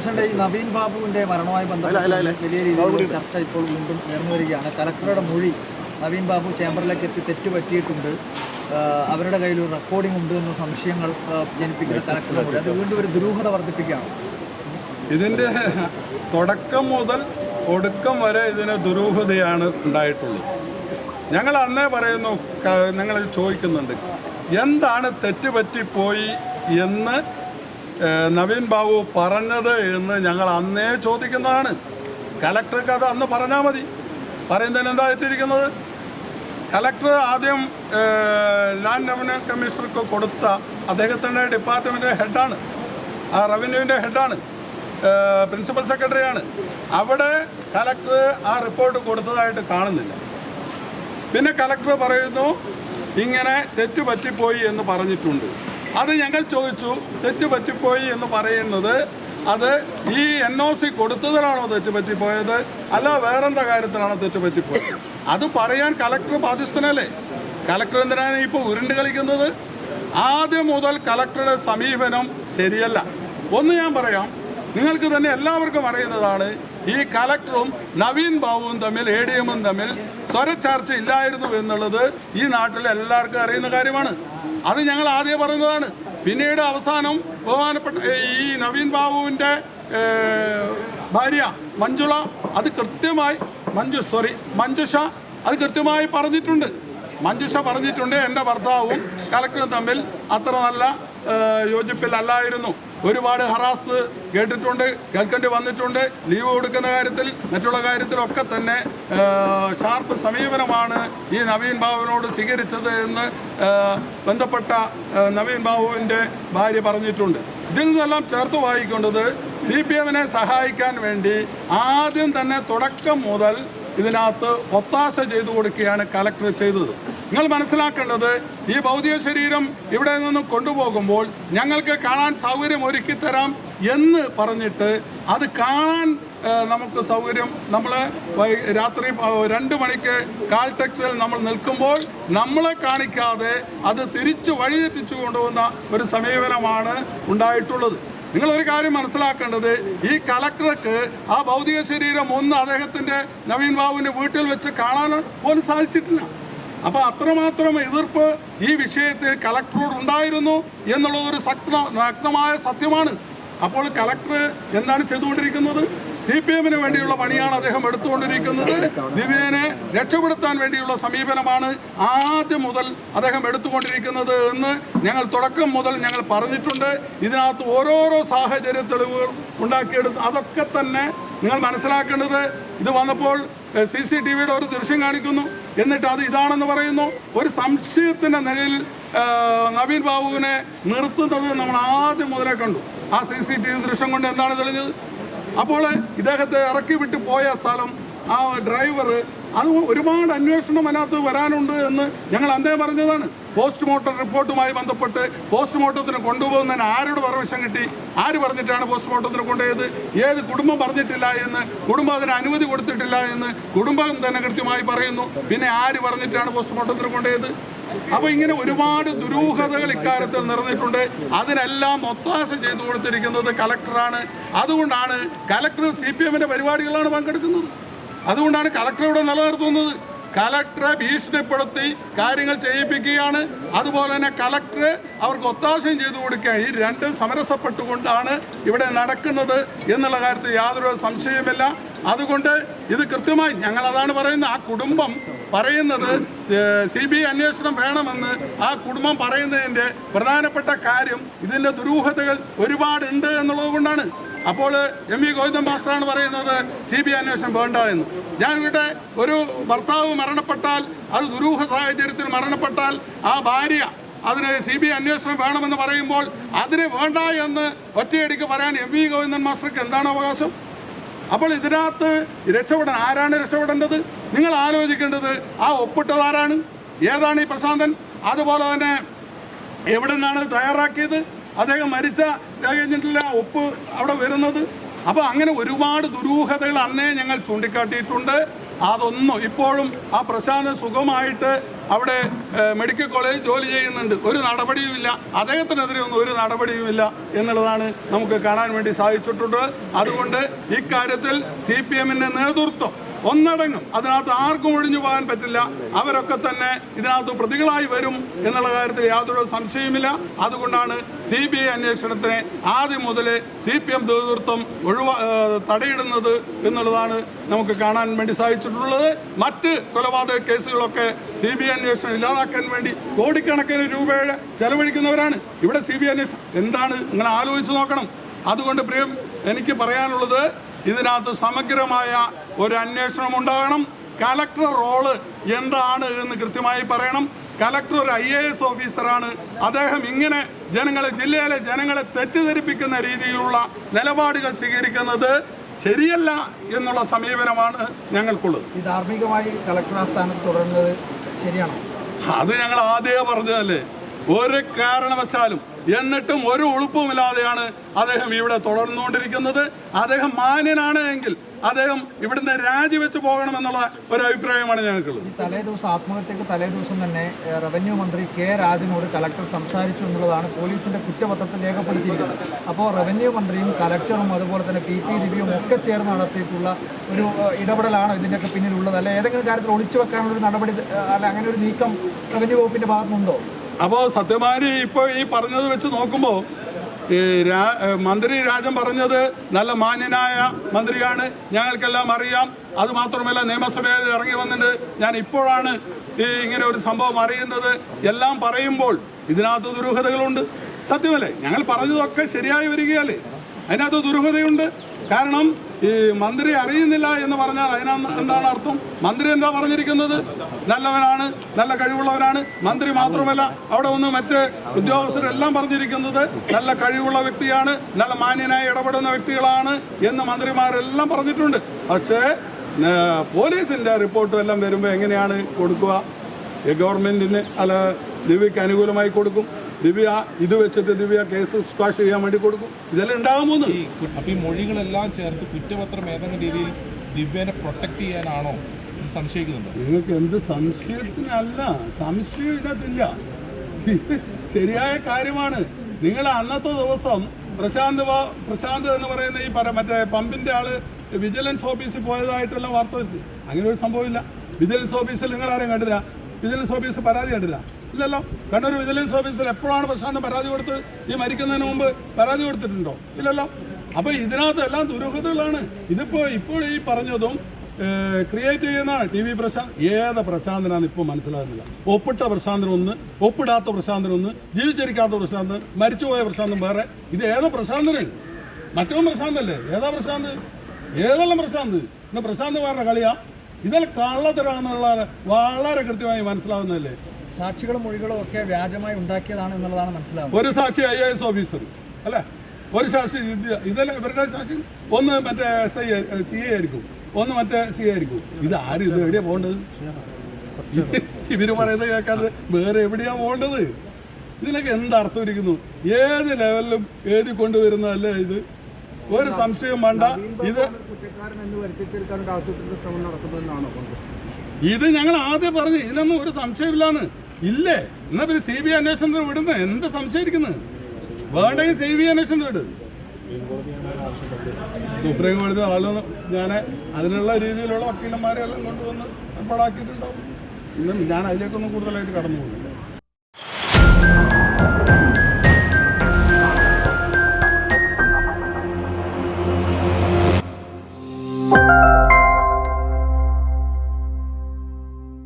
President ഈ നവീൻ ബാബുവിന്റെ മരണവുമായി ബന്ധപ്പെട്ട് വലിയ രീതിയിലുള്ള ചർച്ച ഇപ്പോൾ വീണ്ടും ഉയർന്നു വരികയാണ്. കലക്ടറുടെ മൊഴി നവീൻ ബാബു ചേംബറിലേക്ക് എത്തി തെറ്റുപറ്റിയിട്ടുണ്ട്. അവരുടെ കയ്യിൽ ഒരു റെക്കോർഡിംഗ് ഉണ്ട് എന്ന സംശയങ്ങൾ ജനിപ്പിക്കുന്ന കലക്ടറുടെ മൊഴി അത് വീണ്ടും ഒരു ദുരൂഹത വർദ്ധിപ്പിക്കുകയാണ്. ഇതിന്റെ തുടക്കം മുതൽ ഒടുക്കം വരെ ഇതിന് ദുരൂഹതയാണ് ഉണ്ടായിട്ടുള്ളത്. ഞങ്ങൾ അന്നേ പറയുന്നു നിങ്ങൾ ചോദിക്കുന്നുണ്ട് എന്താണ് തെറ്റുപറ്റിപ്പോയി എന്ന് നവീൻ ബാബു പറഞ്ഞത് എന്ന് ഞങ്ങൾ അന്നേ ചോദിക്കുന്നതാണ്. കലക്ടർക്ക് അത് അന്ന് പറഞ്ഞാൽ മതി. പറയുന്നതിന് എന്താ തെറ്റിരിക്കുന്നത് കലക്ടർ ആദ്യം ലാൻഡ് റവന്യൂ കമ്മീഷണർക്ക് കൊടുത്ത അദ്ദേഹത്തിന്റെ ഡിപ്പാർട്ട്മെന്റ് ഹെഡാണ്. ആ റവന്യൂവിന്റെ ഹെഡാണ്. പ്രിൻസിപ്പൽ സെക്രട്ടറിയാണ്. അവിടെ കലക്ടർ ആ റിപ്പോർട്ട് കൊടുത്തതായിട്ട് കാണുന്നില്ല. പിന്നെ കലക്ടർ പറയുന്നു ഇങ്ങനെ തെറ്റ് പറ്റിപ്പോയി എന്ന് പറഞ്ഞിട്ടുണ്ട്. അത് ഞങ്ങൾ ചോദിച്ചു തെറ്റ് പറ്റിപ്പോയി എന്ന് പറയുന്നത് അത് ഈ എൻ ഒ സി കൊടുത്തതിലാണോ തെറ്റ് പറ്റിപ്പോയത് അല്ല വേറെന്താ കാര്യത്തിലാണോ തെറ്റ് പറ്റിപ്പോയത് അത് പറയാൻ കലക്ടർ ബാധ്യസ്ഥനല്ലേ? കലക്ടർ എന്തിനാണ് ഇപ്പോൾ ഉരുണ്ട് കളിക്കുന്നത്? ആദ്യം മുതൽ കലക്ടറുടെ സമീപനം ശരിയല്ല. ഒന്ന് ഞാൻ പറയാം നിങ്ങൾക്ക് തന്നെ എല്ലാവർക്കും അറിയുന്നതാണ് ഈ കലക്ടറും നവീൻ ബാബുവും തമ്മിൽ എ ഡി എമ്മും തമ്മിൽ സ്വരച്ചർച്ച ഇല്ലായിരുന്നു എന്നുള്ളത് ഈ നാട്ടിൽ എല്ലാവർക്കും അറിയുന്ന കാര്യമാണ്. അത് ഞങ്ങൾ ആദ്യം പറയുന്നതാണ്. പിന്നീട് അവസാനം ബഹുമാനപ്പെട്ട ഈ നവീൻ ബാബുവിന്റെ ഭാര്യ മഞ്ജുള അത് കൃത്യമായി മഞ്ജു സോറി മഞ്ജുഷ അത് കൃത്യമായി പറഞ്ഞിട്ടുണ്ട്. മഞ്ജുഷ പറഞ്ഞിട്ടുണ്ട് എന്റെ ഭർത്താവും കലക്ടറും തമ്മിൽ അത്ര നല്ല യോജിപ്പിലല്ലായിരുന്നു. ഒരുപാട് ഹറാസ് കേട്ടിട്ടുണ്ട് കേൾക്കേണ്ടി വന്നിട്ടുണ്ട്. ലീവ് കൊടുക്കുന്ന കാര്യത്തിൽ മറ്റുള്ള കാര്യത്തിലൊക്കെ തന്നെ ഷാർപ്പ് സമീപനമാണ് ഈ നവീൻ ബാബുവിനോട് സ്വീകരിച്ചത് എന്ന് ബന്ധപ്പെട്ട നവീൻ ബാബുവിന്റെ ഭാര്യ പറഞ്ഞിട്ടുണ്ട്. ഇതിൽ നിന്നെല്ലാം ചേർത്ത് വായിക്കേണ്ടത് സി പി എമ്മിനെ സഹായിക്കാൻ വേണ്ടി ആദ്യം തന്നെ തുടക്കം മുതൽ ഇതിനകത്ത് ഒത്താശ ചെയ്തു കൊടുക്കുകയാണ് കലക്ടർ ചെയ്തത്. നിങ്ങൾ മനസ്സിലാക്കേണ്ടത് ഈ ഭൗതിക ശരീരം ഇവിടെ നിന്ന് കൊണ്ടുപോകുമ്പോൾ ഞങ്ങൾക്ക് കാണാൻ സൗകര്യം ഒരുക്കി തരാം എന്ന് പറഞ്ഞിട്ട് അത് കാണാൻ നമുക്ക് സൗകര്യം നമ്മൾ രാത്രി രണ്ട് മണിക്ക് കാൽ ടെക്സിൽ നമ്മൾ നിൽക്കുമ്പോൾ നമ്മളെ കാണിക്കാതെ അത് തിരിച്ചു വഴിതെറ്റിച്ചു കൊണ്ടുപോകുന്ന ഒരു സമീപനമാണ് ഉണ്ടായിട്ടുള്ളത്. നിങ്ങൾ ഒരു കാര്യം മനസ്സിലാക്കേണ്ടത് ഈ കലക്ടർക്ക് ആ ഭൗതിക ശരീരം ഒന്ന് അദ്ദേഹത്തിന്റെ നവീൻ ബാബുവിന്റെ വീട്ടിൽ വെച്ച് കാണാൻ പോലും സാധിച്ചിട്ടില്ല. അപ്പൊ അത്രമാത്രം എതിർപ്പ് ഈ വിഷയത്തിൽ കലക്ടറോട് ഉണ്ടായിരുന്നു എന്നുള്ളത് ഒരു സക്ത നഗ്നമായ സത്യമാണ്. അപ്പോൾ കലക്ടർ എന്താണ് ചെയ്തുകൊണ്ടിരിക്കുന്നത്? സി പി എമ്മിന് വേണ്ടിയുള്ള പണിയാണ് അദ്ദേഹം എടുത്തുകൊണ്ടിരിക്കുന്നത്. ദിവ്യനെ രക്ഷപ്പെടുത്താൻ വേണ്ടിയുള്ള സമീപനമാണ് ആദ്യം മുതൽ അദ്ദേഹം എടുത്തുകൊണ്ടിരിക്കുന്നത് എന്ന് ഞങ്ങൾ തുടക്കം മുതൽ ഞങ്ങൾ പറഞ്ഞിട്ടുണ്ട്. ഇതിനകത്ത് ഓരോരോ സാഹചര്യ തെളിവുകൾ ഉണ്ടാക്കിയെടുത്ത് അതൊക്കെ തന്നെ നിങ്ങൾ മനസ്സിലാക്കേണ്ടത്. ഇത് വന്നപ്പോൾ സി സി ടി വിയുടെ ഒരു ദൃശ്യം കാണിക്കുന്നു. എന്നിട്ട് അത് ഇതാണെന്ന് പറയുന്നു. ഒരു സംശയത്തിന്റെ നിലയിൽ നവീൻ ബാബുവിനെ നിർത്തുന്നത് നമ്മൾ ആദ്യം മുതലേ കണ്ടു. ആ സി സി ടി വി ദൃശ്യം കൊണ്ട് എന്താണ് തെളിഞ്ഞത്? അപ്പോൾ ഇദ്ദേഹത്തെ ഇറക്കി വിട്ട് പോയ സ്ഥലം ആ ഡ്രൈവർ അത് ഒരുപാട് അന്വേഷണം അതിനകത്ത് വരാനുണ്ട് എന്ന് ഞങ്ങൾ അന്നേ പറഞ്ഞതാണ്. പോസ്റ്റ്മോർട്ടം റിപ്പോർട്ടുമായി ബന്ധപ്പെട്ട് പോസ്റ്റ്മോർട്ടത്തിന് കൊണ്ടുപോകുന്നതിന് ആരോട് പെർമിഷൻ കിട്ടി? ആര് പറഞ്ഞിട്ടാണ് പോസ്റ്റ്മോർട്ടത്തിന് കൊണ്ടുപോയത്? ഏത് കുടുംബം പറഞ്ഞിട്ടില്ല എന്ന് കുടുംബം അതിന് അനുമതി കൊടുത്തിട്ടില്ല എന്ന് കുടുംബം തന്നെ കൃത്യമായി പറയുന്നു. പിന്നെ ആര് പറഞ്ഞിട്ടാണ് പോസ്റ്റ്മോർട്ടത്തിന് കൊണ്ടുപോയത്? അപ്പൊ ഇങ്ങനെ ഒരുപാട് ദുരൂഹതകൾ ഇക്കാര്യത്തിൽ നിറഞ്ഞിട്ടുണ്ട്. അതിനെല്ലാം ഒത്താശ ചെയ്തു കൊടുത്തിരിക്കുന്നത് കലക്ടറാണ്. അതുകൊണ്ടാണ് കലക്ടർ സി പി എമ്മിന്റെ പരിപാടികളാണ് പങ്കെടുക്കുന്നത്. അതുകൊണ്ടാണ് കലക്ടർ ഇവിടെ നിലനിർത്തുന്നത്. കലക്ടറെ ഭീഷണിപ്പെടുത്തി കാര്യങ്ങൾ ചെയ്യിപ്പിക്കുകയാണ്. അതുപോലെ തന്നെ കലക്ടറ് അവർക്ക് ഒത്താശയും ചെയ്തു കൊടുക്കുകയാണ് ഈ രണ്ടും സമരസപ്പെട്ടുകൊണ്ടാണ് ഇവിടെ നടക്കുന്നത് എന്നുള്ള കാര്യത്തിൽ യാതൊരു സംശയമില്ല അതുകൊണ്ട് ഇത് കൃത്യമായി ഞങ്ങളതാണ് പറയുന്നത്. ആ കുടുംബം പറയുന്നത് സി ബി അന്വേഷണം വേണമെന്ന് ആ കുടുംബം പറയുന്നതിന്റെ പ്രധാനപ്പെട്ട കാര്യം ഇതിന്റെ ദുരൂഹതകൾ ഒരുപാടുണ്ട് എന്നുള്ളത് കൊണ്ടാണ്. അപ്പോൾ എം വി ഗോവിന്ദൻ മാസ്റ്ററാണ് പറയുന്നത് സി ബി അന്വേഷണം വേണ്ട എന്ന്. ഞാൻ ഇവിടെ ഒരു ഭർത്താവ് മരണപ്പെട്ടാൽ അത് ദുരൂഹ സാഹചര്യത്തിൽ മരണപ്പെട്ടാൽ ആ ഭാര്യ അതിന് സി ബി ഐ അന്വേഷണം വേണമെന്ന് പറയുമ്പോൾ അതിന് വേണ്ട എന്ന് ഒറ്റയടിക്ക് പറയാൻ എം വി ഗോവിന്ദൻ മാസ്റ്റർക്ക് എന്താണ് അവകാശം? അപ്പോൾ ഇതിനകത്ത് രക്ഷപ്പെടാൻ ആരാണ് രക്ഷപ്പെടേണ്ടത്? നിങ്ങൾ ആലോചിക്കേണ്ടത് ആ ഒപ്പിട്ടത് ആരാണ്? ഏതാണ് ഈ പ്രശാന്തൻ? അതുപോലെ തന്നെ എവിടെ നിന്നാണ് തയ്യാറാക്കിയത്? അദ്ദേഹം മരിച്ച കഴിഞ്ഞിട്ടില്ല ഉപ്പ് അവിടെ വരുന്നത്. അപ്പോൾ അങ്ങനെ ഒരുപാട് ദുരൂഹതകൾ അന്നേ ഞങ്ങൾ ചൂണ്ടിക്കാട്ടിയിട്ടുണ്ട്. അതൊന്നും ഇപ്പോഴും ആ പ്രശാന്ത് സുഖമായിട്ട് അവിടെ മെഡിക്കൽ കോളേജ് ജോലി ചെയ്യുന്നുണ്ട്. ഒരു നടപടിയുമില്ല. അദ്ദേഹത്തിനെതിരെ ഒന്നും ഒരു നടപടിയുമില്ല എന്നുള്ളതാണ് നമുക്ക് കാണാൻ വേണ്ടി സാധിച്ചിട്ടുണ്ട്. അതുകൊണ്ട് ഇക്കാര്യത്തിൽ സി പി എമ്മിന്റെ നേതൃത്വം ഒന്നടങ്കം. അതിനകത്ത് ആർക്കും ഒഴിഞ്ഞു പോകാൻ പറ്റില്ല. അവരൊക്കെ തന്നെ ഇതിനകത്ത് പ്രതികളായി വരും എന്നുള്ള കാര്യത്തിൽ യാതൊരു സംശയവുമില്ല. അതുകൊണ്ടാണ് സി ബി ഐ അന്വേഷണത്തിന് ആദ്യം മുതൽ സി പി എം നേതൃത്വം ഒഴിവാ തടയിടുന്നത് എന്നുള്ളതാണ് നമുക്ക് കാണാൻ വേണ്ടി സാധിച്ചിട്ടുള്ളത്. മറ്റ് കൊലപാതക കേസുകളൊക്കെ സി ബി ഐ അന്വേഷണം ഇല്ലാതാക്കാൻ വേണ്ടി കോടിക്കണക്കിന് രൂപയുടെ ചെലവഴിക്കുന്നവരാണ്. ഇവിടെ സി ബി ഐ അന്വേഷണം എന്താണ്? നിങ്ങൾ ആലോചിച്ച് നോക്കണം. അതുകൊണ്ട് പ്രിയം എനിക്ക് പറയാനുള്ളത് ഇതിനകത്ത് സമഗ്രമായ ഒരു അന്വേഷണം ഉണ്ടാകണം. കലക്ടർ റോൾ എന്താണ് എന്ന് കൃത്യമായി പറയണം. കലക്ടർ ഒരു ഐ എ എസ് ഓഫീസറാണ്. അദ്ദേഹം ഇങ്ങനെ ജനങ്ങളെ ജില്ലയിലെ ജനങ്ങളെ തെറ്റിദ്ധരിപ്പിക്കുന്ന രീതിയിലുള്ള നിലപാടുകൾ സ്വീകരിക്കുന്നത് ശരിയല്ല എന്നുള്ള സമീപനമാണ് ഞങ്ങൾക്കുള്ളത്. ഈ ധാർമ്മികമായി തുടരുന്നത് ശരിയാണോ? അത് ഞങ്ങൾ ആദ്യമേ പറഞ്ഞതല്ലേ? ഒരു കാരണവശാലും എന്നിട്ടും ഒരു ഉളുപ്പുമില്ലാതെയാണ് അദ്ദേഹം ഇവിടെ തുടർന്നുകൊണ്ടിരിക്കുന്നത്. അദ്ദേഹം മാന്യനാണ് എങ്കിൽ അദ്ദേഹം ഇവിടുന്ന് രാജിവെച്ച് പോകണമെന്നുള്ള ഒരു അഭിപ്രായമാണ് ഞങ്ങൾക്കുള്ളത്. തലേ ദിവസം ആത്മഹത്യക്ക് തലേ ദിവസം തന്നെ റവന്യൂ മന്ത്രി കെ രാജനോട് കലക്ടർ സംസാരിച്ചു എന്നുള്ളതാണ് പോലീസിന്റെ കുറ്റപത്രത്തിൽ രേഖപ്പെടുത്തിയിരിക്കുന്നത്. അപ്പോൾ റവന്യൂ മന്ത്രിയും കലക്ടറും അതുപോലെ തന്നെ പി ടി ഡിബിയും ഒക്കെ ചേർന്ന് നടത്തിയിട്ടുള്ള ഒരു ഇടപെടലാണ് ഇതിന്റെയൊക്കെ പിന്നിലുള്ളത്. അല്ല? ഏതെങ്കിലും കാര്യത്തിൽ ഒളിച്ചു വെക്കാനുള്ള ഒരു നടപടി അല്ല അങ്ങനെ ഒരു നീക്കം റവന്യൂ വകുപ്പിന്റെ ഭാഗത്തുനിന്നുണ്ടോ? അപ്പോൾ സത്യമാരി ഇപ്പോൾ ഈ പറഞ്ഞത് വെച്ച് നോക്കുമ്പോൾ ഈ മന്ത്രി രാജൻ പറഞ്ഞത് നല്ല മാന്യനായ മന്ത്രിയാണ്. ഞങ്ങൾക്കെല്ലാം അറിയാം. അത് മാത്രമല്ല നിയമസഭയിൽ ഇറങ്ങി വന്നിട്ട് ഞാൻ ഇപ്പോഴാണ് ഈ ഇങ്ങനെ ഒരു സംഭവം അറിയുന്നത്. എല്ലാം പറയുമ്പോൾ ഇതിനകത്ത് ദുരൂഹതകളുണ്ട്. സത്യമല്ലേ? ഞങ്ങൾ പറഞ്ഞതൊക്കെ ശരിയായി വരികയല്ലേ? അതിനകത്ത് ദുരൂഹതയുണ്ട്. കാരണം ഈ മന്ത്രി അറിയുന്നില്ല എന്ന് പറഞ്ഞാൽ അതിനകത്ത് എന്താണ് അർത്ഥം? മന്ത്രി എന്താ പറഞ്ഞിരിക്കുന്നത്? നല്ലവനാണ് നല്ല കഴിവുള്ളവരാണ് മന്ത്രി മാത്രമല്ല അവിടെ ഒന്ന് മറ്റ് ഉദ്യോഗസ്ഥരെല്ലാം പറഞ്ഞിരിക്കുന്നത് നല്ല കഴിവുള്ള വ്യക്തിയാണ് നല്ല മാന്യനായി ഇടപെടുന്ന വ്യക്തികളാണ് എന്ന് മന്ത്രിമാരെല്ലാം പറഞ്ഞിട്ടുണ്ട്. പക്ഷേ പോലീസിന്റെ റിപ്പോർട്ടും എല്ലാം വരുമ്പോൾ എങ്ങനെയാണ് കൊടുക്കുക? ഗവൺമെന്റിന് അല്ല ദിവ്യക്ക് അനുകൂലമായി കൊടുക്കും. ദിവ്യ ഇത് വെച്ചിട്ട് ദിവ്യ കേസ് സ്ക്വാഷ് ചെയ്യാൻ വേണ്ടി കൊടുക്കും. ഇതെല്ലാം ഉണ്ടാകുമോന്ന് അപ്പോൾ ഈ മൊഴികളെല്ലാം ചേർത്ത് കുറ്റപത്രം ഏതെങ്കിലും രീതിയിൽ ദിവ്യനെ പ്രൊട്ടക്ട് ചെയ്യാനാണോ സംശയിക്കുന്നുണ്ട്? നിങ്ങൾക്ക് എന്ത് സംശയത്തിനല്ല സംശയം ഇതിനകത്തില്ല. ശരിയായ കാര്യമാണ്. നിങ്ങൾ അന്നത്തെ ദിവസം പ്രശാന്ത് പ്രശാന്ത് എന്ന് പറയുന്ന ഈ പറ മറ്റേ പമ്പിന്റെ ആൾ വിജിലൻസ് ഓഫീസിൽ പോയതായിട്ടുള്ള വാർത്ത അങ്ങനെ ഒരു സംഭവമില്ല. വിജിലൻസ് ഓഫീസിൽ നിങ്ങൾ ആരെയും കണ്ടില്ല? വിജിലൻസ് ഓഫീസ് പരാതി കണ്ടില്ല? ഇല്ലല്ലോ. കണ്ണൂർ വിജിലൻസ് ഓഫീസിൽ എപ്പോഴാണ് പ്രശാന്ത് പരാതി കൊടുത്ത് ഈ മരിക്കുന്നതിന് മുമ്പ് പരാതി കൊടുത്തിട്ടുണ്ടോ? ഇല്ലല്ലോ. അപ്പൊ ഇതിനകത്ത് എല്ലാം ദുരൂഹതകളാണ്. ഇതിപ്പോ ഇപ്പോൾ ഈ പറഞ്ഞതും ക്രിയേറ്റ് ചെയ്യുന്ന ടി വി പ്രശാന്ത് ഏത് പ്രശാന്തനാന്ന് ഇപ്പോൾ മനസ്സിലാകുന്നില്ല. ഒപ്പിട്ട പ്രശാന്തൻ ഒന്ന് ഒപ്പിടാത്ത പ്രശാന്തൻ ഒന്ന് ജീവിച്ചിരിക്കാത്ത പ്രശാന്തൻ മരിച്ചുപോയ പ്രശാന്തൻ വേറെ. ഇത് ഏതാ പ്രശാന്തന്? മറ്റവും പ്രശാന്തല്ലേ ഏതാ പ്രശാന്ത് ഏതെല്ലാം പ്രശാന്ത് ഇന്ന് പ്രശാന്ത് വേറെ കളിയാ. ഇതെല്ലാം കള്ളത്തരാന്നുള്ള വളരെ കൃത്യമായി മനസ്സിലാവുന്നതല്ലേ സാക്ഷികളും മൊഴികളും ഒക്കെ വ്യാജമായി ഉണ്ടാക്കിയതാണ് എന്നുള്ളതാണ് മനസ്സിലാവുന്നത് ഒരു സാക്ഷി ഐ എ എസ് ഓഫീസർ അല്ലേ? ഒരു സാക്ഷി ഇതല്ല ഇവരുടെ സാക്ഷി? ഒന്ന് മറ്റേ എസ് ഐ സി എ ആയിരിക്കും. ഒന്ന് മറ്റേ സ്വീകരിക്കൂ. ഇത് ആരും ഇത് എവിടെയാ പോകേണ്ടത്? ഇവർ പറയുന്നത് കേൾക്കാതെ വേറെ എവിടെയാ പോകേണ്ടത്? ഇതിലൊക്കെ എന്തർത്ഥം ഇരിക്കുന്നു? ഏത് ലെവലിലും എഴുതി കൊണ്ടുവരുന്നതല്ല ഇത്? ഒരു സംശയം വേണ്ട. ഇത് ഇത് ഞങ്ങൾ ആദ്യം പറഞ്ഞു ഇതിനൊന്നും ഒരു സംശയമില്ലാന്ന്. ഇല്ലേ? എന്നാ പിന്നെ സി ബി ഐ അന്വേഷണത്തിന് വിടുന്ന എന്ത് സംശയിക്കുന്നത് വേണ്ടെങ്കിൽ സി ബി അന്വേഷണം സുപ്രീം കോടതി ആൾ ഞാൻ അതിനുള്ള രീതിയിലുള്ള വക്കീലന്മാരെ എല്ലാം കൊണ്ടുവന്ന് ഏർപ്പാടാക്കിയിട്ടുണ്ടാവും ഇന്നും ഞാൻ അതിലേക്കൊന്നും കൂടുതലായിട്ട് കടന്നു പോകുന്നു